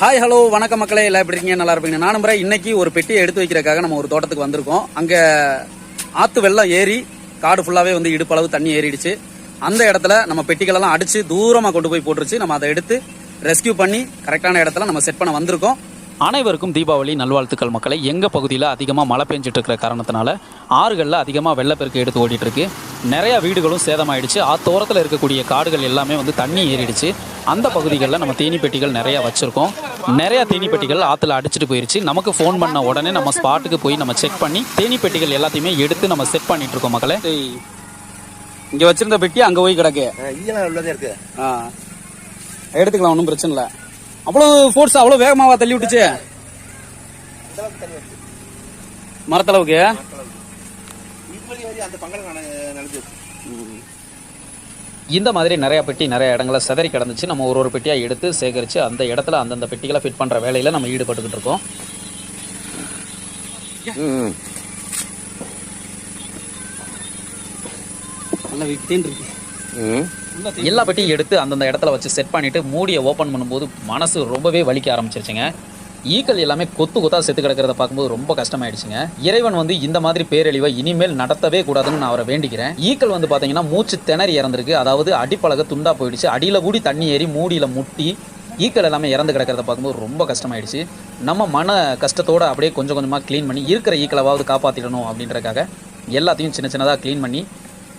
Hi hello வணக்கம் மக்களே எல்லாம் எப்படி இருக்கீங்க? நல்லா இருப்பீங்க. நான் நம்புறேன் இன்னைக்கு ஒரு பெட்டியை எடுத்து வைக்கிறதுக்காக நம்ம ஒரு தோட்டத்துக்கு வந்திருக்கோம். அங்கே ஆத்து வெள்ளம் ஏறி காடு ஃபுல்லாகவே வந்து இடுப்பளவு தண்ணி ஏறிடுச்சு. அந்த இடத்துல நம்ம பெட்டிகளெல்லாம் அடிச்சு தூரமாக கொண்டு போய் போட்டுருச்சு. நம்ம அதை எடுத்து ரெஸ்கியூ பண்ணி கரெக்டான இடத்துல நம்ம செட் பண்ண வந்திருக்கோம். அனைவருக்கும் தீபாவளி நல்வாழ்த்துக்கள் மக்களை. எங்கள் பகுதியில் அதிகமாக மழை பெஞ்சிட்டு இருக்கிற காரணத்தினால ஆறுகளில் அதிகமாக வெள்ளப்பெருக்கு எடுத்து ஓடிட்டு இருக்கு நிறைய வீடுகளும் சேதமாயிடுச்சு. ஆத்தோரத்தில் இருக்கக்கூடிய காடுகள் எல்லாமே வந்து தண்ணி ஏறிடுச்சு. அந்த பகுதிகளில் நம்ம தேனி பெட்டிகள் நிறையா வச்சுருக்கோம். நிறையா தேனி பெட்டிகள் ஆற்றுல அடிச்சிட்டு போயிருச்சு. நமக்கு ஃபோன் பண்ண உடனே நம்ம ஸ்பாட்டுக்கு போய் நம்ம செக் பண்ணி தேனி பெட்டிகள் எல்லாத்தையுமே எடுத்து நம்ம செட் பண்ணிட்டு இருக்கோம் மக்களே இங்க வச்சிருந்த பெட்டி அங்க போய் கிடக்கு. இருக்கு. ஆ. எடுத்துக்கலாம் ஒன்றும் பிரச்சனை இல்லை. அவ்வளவு ஃபோர்ஸ் அவ்வளவு வேகமாவா தள்ளி விட்டுச்சு மரத்தளவுக்கு? இந்த மாதிரி நிறைய பெட்டி நிறைய இடங்கள சிதறி கிடந்துச்சு. நம்ம ஒரு ஒரு பெட்டியாக எடுத்து சேகரித்து அந்த இடத்துல அந்தந்த பெட்டிகளை ஃபிட் பண்ணுற வேலையில் நம்ம ஈடுபட்டுக்கிட்டு இருக்கோம். நல்ல வித்தின்னு இருக்கு. எல்லா பெட்டியும் எடுத்து அந்தந்த இடத்துல வச்சு செட் பண்ணிவிட்டு மூடியை ஓப்பன் பண்ணும்போது மனசு ரொம்பவே வலிக்க ஆரம்பிச்சிருச்சுங்க. ஈக்கள் எல்லாமே கொத்து கொத்தா செத்து கிடக்கிறத பார்க்கும்போது ரொம்ப கஷ்டமாயிடுச்சுங்க. இறைவன் வந்து இந்த மாதிரி பேரழிவை இனிமேல் நடத்தவே கூடாதுன்னு நான் அவரை வேண்டிக்கிறேன். ஈக்கள் வந்து பார்த்தீங்கன்னா மூச்சு திணறி இறந்துருக்கு. அதாவது அடிப்பழக துண்டா போயிடுச்சு. அடியில் கூடி தண்ணி ஏறி மூடியில் முட்டி ஈக்கள் எல்லாமே இறந்து கிடக்கிறத பார்க்கும்போது ரொம்ப கஷ்டமாயிடுச்சு. நம்ம மன கஷ்டத்தோட அப்படியே கொஞ்சம் கொஞ்சமாக க்ளீன் பண்ணி இருக்கிற ஈக்களவாவது காப்பாற்றிடணும் அப்படின்றக்காக எல்லாத்தையும் சின்ன சின்னதாக க்ளீன் பண்ணி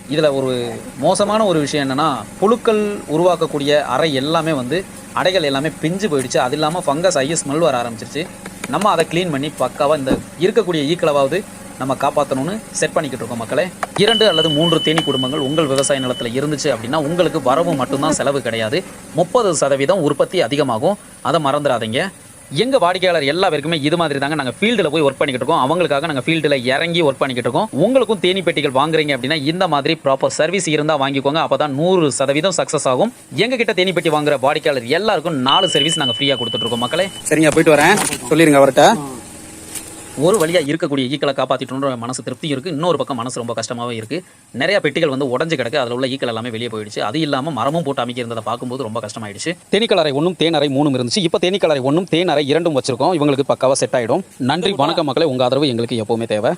இதில் ஒரு மோசமான ஒரு விஷயம் என்னென்னா புழுக்கள் உருவாக்கக்கூடிய அறை எல்லாமே வந்து அடைகள் எல்லாமே பிஞ்சு போயிடுச்சு. அது இல்லாமல் ஃபங்கஸ் ஐய ஸ்மெல் வர ஆரம்பிச்சிருச்சு. நம்ம அதை க்ளீன் பண்ணி பக்காவாக இந்த இருக்கக்கூடிய ஈக்களவாவது நம்ம காப்பாற்றணும்னு செட் பண்ணிக்கிட்டு இருக்கோம் மக்களே. இரண்டு அல்லது மூன்று தேனி குடும்பங்கள் உங்கள் விவசாய நிலத்தில் இருந்துச்சு அப்படின்னா உங்களுக்கு வரவு மட்டும்தான் செலவு கிடையாது. முப்பது சதவீதம் உற்பத்தி அதிகமாகும். அதை மறந்துடாதீங்க. எங்கள் வாடிக்கையாளர் எல்லா பேருக்குமே இது மாதிரி தாங்க நாங்கள் ஃபீல்டில் போய் ஒர்க் பண்ணிக்கிட்டு இருக்கோம். அவங்களுக்காக நாங்கள் ஃபீல்டில் இறங்கி ஒர்க் பண்ணிக்கிட்டு இருக்கோம். உங்களுக்கும் தேனி பெட்டிகள் வாங்குறீங்க அப்படின்னா இந்த மாதிரி ப்ராப்பர் சர்வீஸ் இருந்தால் வாங்கிக்கோங்க. அப்போ தான் நூறு சதவீதம் சக்ஸஸ் ஆகும். எங்ககிட்ட தேனி பெட்டி வாங்குற வாடிக்கையாளர் எல்லாருக்கும் நாலு சர்வீஸ் நாங்கள் ஃப்ரீயாக கொடுத்துட்ருக்கோம் மக்களே. சரிங்க போயிட்டு வரேன். சொல்லிருங்க அவர்கிட்ட. ஒரு வழியாக இருக்கக்கூடிய ஈக்களை காப்பாற்றிட்டோன்ற மனசு திருப்தி இருக்குது இன்னொரு பக்கம் மனசு ரொம்ப கஷ்டமாகவே இருக்குது நிறைய பெட்டிகள் வந்து உடஞ்சு கிடக்கு. அதில் உள்ள ஈக்கள் எல்லாமே வெளியே போயிடுச்சு. அது இல்லாமல் மரமும் போட்டு அமைக்க இருந்ததை பார்க்கும்போது ரொம்ப கஷ்டமாயிடுச்சு. தேனீக்களரை ஒன்றும் தேனரை மூணும் இருந்துச்சு. இப்போ தேனீக்களரை ஒன்றும் தேனரை இரண்டும் வச்சிருக்கோம். இவங்களுக்கு பக்காவாக செட் ஆகிடும் நன்றி. வணக்கம் மக்களே. உங்கள் ஆதரவு எங்களுக்கு எப்போவுமே தேவை.